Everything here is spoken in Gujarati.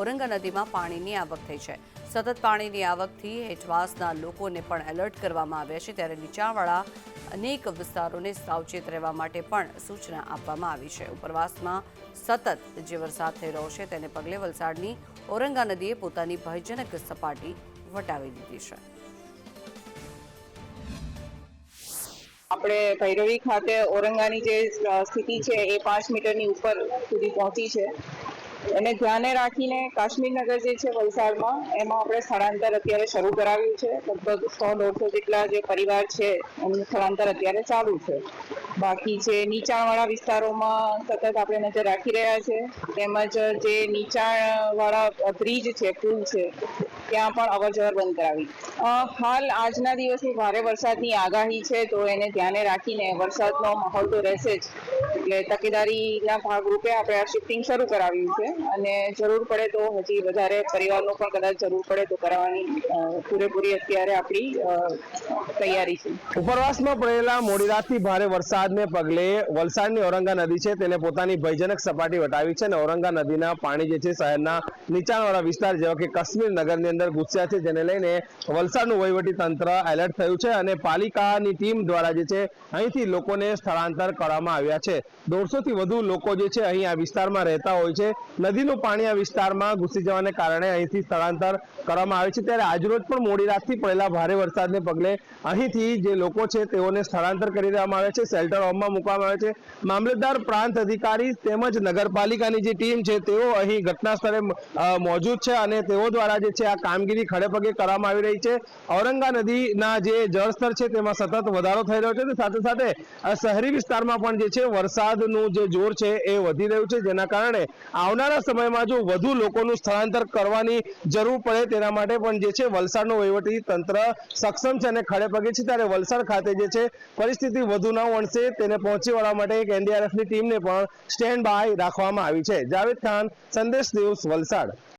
ઓરંગા નદીમાં પાણીની આવક થઈ છે. સતત પાણીની આવકથી હેઠવાસના લોકોને પણ એલર્ટ કરવામાં આવ્યા છે. ત્યારે નીચાણવાળા અનેક વિસ્તારોને સાવચેત રહેવા માટે પણ સૂચના આપવામાં આવી છે. ઉપરવાસમાં સતત જે વરસાદ થઈ રહ્યો છે તેને પગલે વલસાડની ઓરંગા નદીએ પોતાની ભયજનક સપાટી વટાવી દીધી છે. આપણે ભૈરવી ખાતે ઓરંગાની જે સ્થિતિ છે એ પાંચ મીટરની ઉપર સુધી પહોંચી છે. એને ધ્યાને રાખીને કાશ્મીરનગર જે છે વલસાડમાં, એમાં આપણે સ્થળાંતર અત્યારે શરૂ કરાવ્યું છે. લગભગ સો દોઢસો જેટલા જે પરિવાર છે, એમનું સ્થળાંતર અત્યારે ચાલુ છે. બાકી જે નીચાણવાળા વિસ્તારોમાં સતત આપણે નજર રાખી રહ્યા છે, તેમજ જે નીચાણવાળા બ્રિજ છે, પુલ છે, ત્યાં પણ અવર જવર બંધ કરાવી. હાલ આજના દિવસની ભારે વરસાદની આગાહી છે, તો એને ધ્યાને રાખીને વરસાદનો માહોલ તો રહેશે જ. એટલે તકેદારીના ભાગરૂપે આપણે આ શિફ્ટિંગ શરૂ કરાવ્યું છે. અને જરૂર પડે તો હજી વધારે પરિવારનો પણ કદાચ જરૂર પડે તો કરાવવાની પૂરેપૂરી અત્યારે આપણી તૈયારી છે. ઉપરવાસમાં પડેલા મોડી રાતથી ભારે વરસાદને પગલે વલસાડની ઔરંગા નદી છે તેને પોતાની ભયજનક સપાટી વટાવી છે અને ઔરંગા નદીના પાણી જે છે શહેરના નીચાણવાળા વિસ્તાર જેવા કે કાશ્મીર નગરની અંદર ઘૂસ્યા છે, જેને લઈને વલસાડનું વહીવટી તંત્ર એલર્ટ થયું છે અને પાલિકાની ટીમ દ્વારા જે છે અહીંથી લોકોને સ્થળાંતર કરવામાં આવ્યા છે. દોઢસો થી વધુ લોકો જે છે અહીં આ વિસ્તારમાં રહેતા હોય છે. નદીનું પાણી આ વિસ્તારમાં ઘૂસી જવાને કારણે અહીંથી સ્થળાંતર કરવામાં આવે છે. ત્યારે આજરોજ પણ મોડી રાતથી પડેલા ભારે વરસાદને પગલે અહીંથી જે લોકો છે તેઓને સ્થળાંતર કરી દેવામાં આવે છે. શેલ્ટર હોમમાં મૂકવામાં આવે છે. મામલતદાર પ્રાંત અધિકારી તેમજ નગરપાલિકાની જે ટીમ છે તેઓ અહીં ઘટના સ્થળે મોજૂદ છે અને તેઓ દ્વારા જે છે આ કામગીરી ખડેપગે કરવામાં આવી રહી છે. ઔરંગા નદીના જે જળસ્તર છે તેમાં સતત વધારો થઈ રહ્યો છે. સાથે સાથે શહેરી વિસ્તારમાં પણ જે છે વરસાદનું જે જોર છે એ વધી રહ્યું છે, જેના કારણે આવનારા સમયમાં જો વધુ લોકોનું સ્થળાંતર કરવાની જરૂર પડે તેના માટે પણ જે છે, વલસાડનું વહીવટી તંત્ર સક્ષમ છે અને ખડે પગે છે. ત્યારે વલસાડ ખાતે જે છે, પરિસ્થિતિ વધુ ન વણશે તેને પહોંચી વળવા માટે એક એનડીઆરએફની ટીમને પણ સ્ટેન્ડ બાય રાખવામાં આવી છે. જાવેદ ખાન, સંદેશ દિવસ વલસાડ.